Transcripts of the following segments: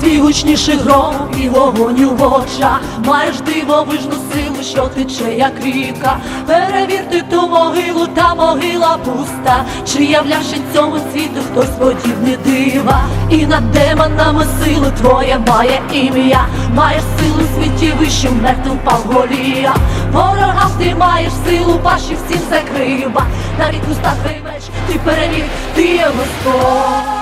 ти гучніший гром і вогонь у очах, маєш дивовижну силу, що тече, як ріка. Перевірте ту могилу, та могила пуста. Чи являвши цьому світу хтось подібний дива? І над демонами сили твоє має ім'я, маєш силу світі вищу, мертвим пав голія. Ворогам ти маєш силу, паші всім закрива. Навіть уста твій меч, ти переміг, ти є Господь.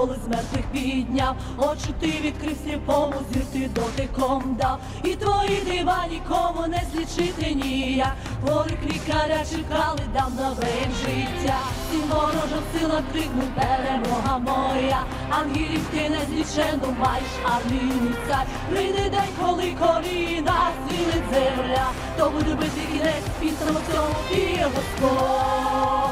Коли з мертвих підняв Очі ти відкрив сліпому, зір ти дотиком дав. І твої дива нікому не злічити ніяк. Хворих лікаря чекали, дав нове життя. Всім ворожим силам крикнув перемога моя. Ангелів ти незлічену маєш армію цар. Прийде день, коли коліна звілить земля. То буде бити кінець, піснемо цьому і Господь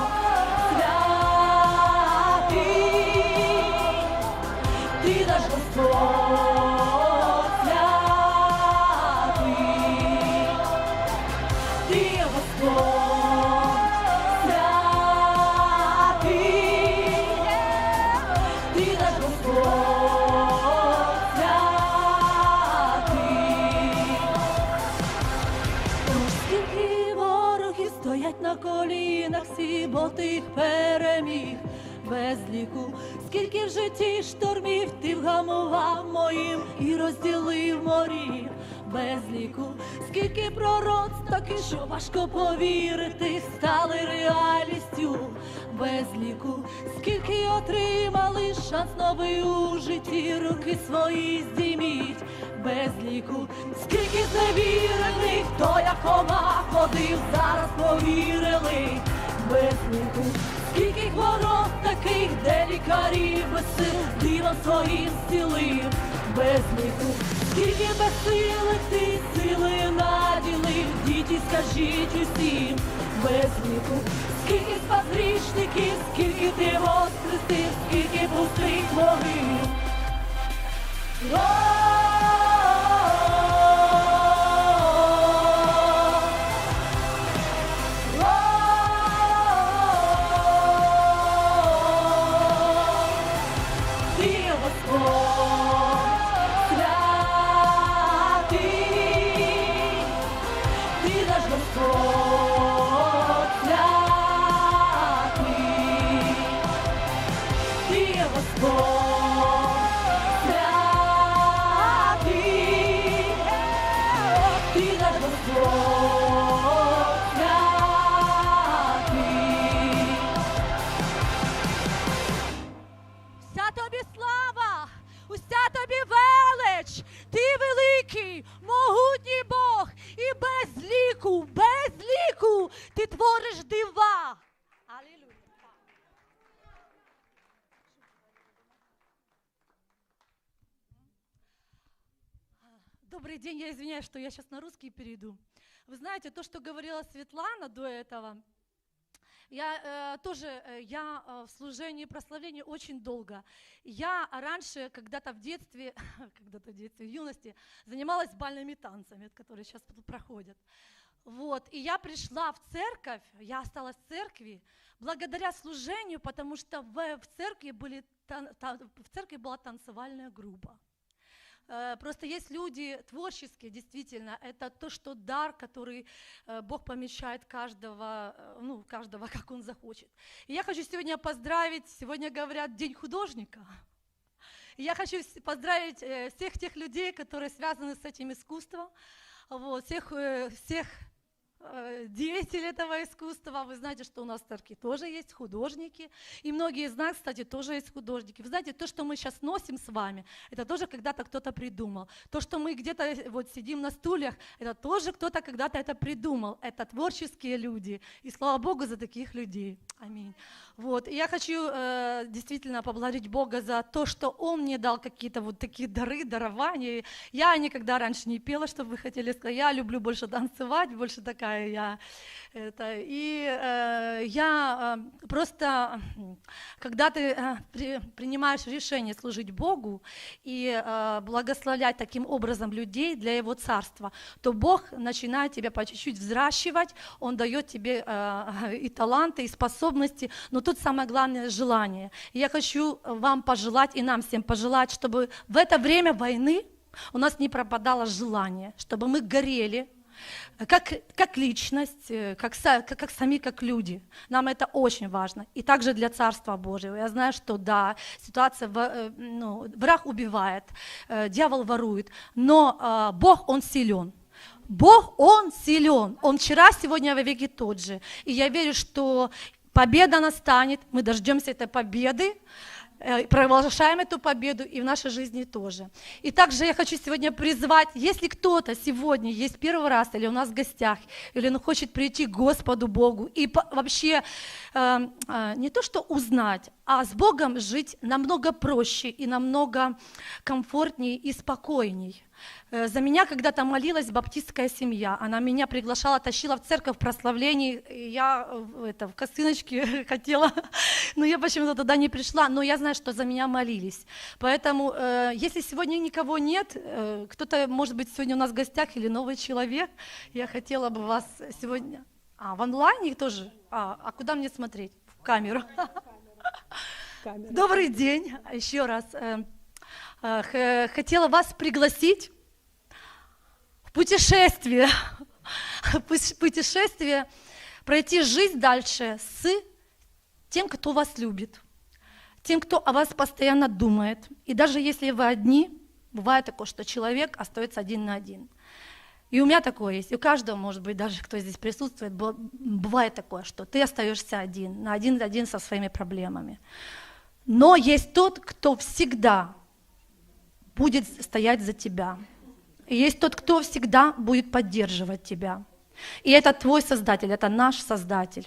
на колінах, всі, бо ти переміг без ліку, скільки в житті штормів ти вгамував моїм і розділив морів без ліку, скільки пророцтв таких, що важко повірити, стали реальністю без ліку, скільки отримали шанс новий у житті, руки свої здійміть без ліку, скільки зневірених, хто як кома ходив, зараз повірили без скільки хвороб таких, де лікарі без сил дивом своїм зцілив без ліку, скільки безсилих ти сили наділив, діті скажіть усім. Без ліку, скільки спас скільки ти воскресив, скільки пустих могил. Добрый день, я извиняюсь, что я сейчас на русский перейду. Вы знаете, то, что говорила Светлана до этого, я э, тоже, э, я э, в служении и прославлении очень долго. Я раньше, когда-то в детстве, когда-то в детстве, в юности, занималась бальными танцами, которые сейчас тут проходят. Вот, и я пришла в церковь, я осталась в церкви благодаря служению, потому что в, в церкви были, в церкви была танцевальная группа. Э, Просто есть люди творческие, действительно, это то, что дар, который э, Бог помещает каждого, э, ну, каждого, как Он захочет. И я хочу сегодня поздравить, сегодня говорят День художника. И я хочу поздравить всех тех людей, которые связаны с этим искусством, вот, всех, всех деятель этого искусства. Вы знаете, что у нас в церкви тоже есть художники. И многие из нас, кстати, тоже есть художники. Вы знаете, то, что мы сейчас носим с вами, это тоже когда-то кто-то придумал. То, что мы где-то э, вот сидим на стульях, это тоже кто-то когда-то это придумал. Это творческие люди. И слава Богу за таких людей. Аминь. Вот. И я хочу э, действительно поблагодарить Бога за то, что Он мне дал какие-то вот такие дары, дарования. Я никогда раньше не пела, чтобы вы хотели сказать. Я люблю больше танцевать, больше такая я. Это. И э, я э, просто, когда ты э, при, принимаешь решение служить Богу и э, благословлять таким образом людей для Его Царства, то Бог начинает тебя по чуть-чуть взращивать, Он дает тебе э, и таланты, и способности, но тут самое главное желание. Я хочу вам пожелать и нам всем пожелать, чтобы в это время войны у нас не пропадало желание, чтобы мы горели, как, как личность, э, как, как, как сами, как люди. Нам это очень важно. И также для Царства Божьего. Я знаю, что да, ситуация, э, ну, враг убивает, э, дьявол ворует, но Бог, Он силен. Бог, Он силен. Он вчера, сегодня, во веки тот же. И я верю, что победа настанет, мы дождемся этой победы, э, провозглашаем эту победу и в нашей жизни тоже. И также я хочу сегодня призвать, если кто-то сегодня есть первый раз или у нас в гостях, или он хочет прийти к Господу Богу и вообще э, э, не то что узнать, а с Богом жить намного проще и намного комфортнее и спокойней. Э, За меня когда-то молилась баптистская семья. Она меня приглашала, тащила в церковь. И Я э, это, в косыночке хотела, но я почему-то туда не пришла. Но я знаю, что за меня молились. Поэтому, э, если сегодня никого нет, кто-то, может быть, сегодня у нас в гостях или новый человек, я хотела бы вас сегодня... А, в онлайне тоже? А, а куда мне смотреть? В камеру. Камера. Добрый день еще раз. Э, э, Хотела вас пригласить в путешествие, путешествие, пройти жизнь дальше с тем, кто вас любит, тем, кто о вас постоянно думает. И даже если вы одни, бывает такое, что человек остается один на один. И у меня такое есть, и у каждого, может быть, даже кто здесь присутствует, бывает такое, что ты остаешься один, на один на один со своими проблемами. Но есть тот, кто всегда будет стоять за тебя. И есть тот, кто всегда будет поддерживать тебя. И это твой Создатель, это наш Создатель.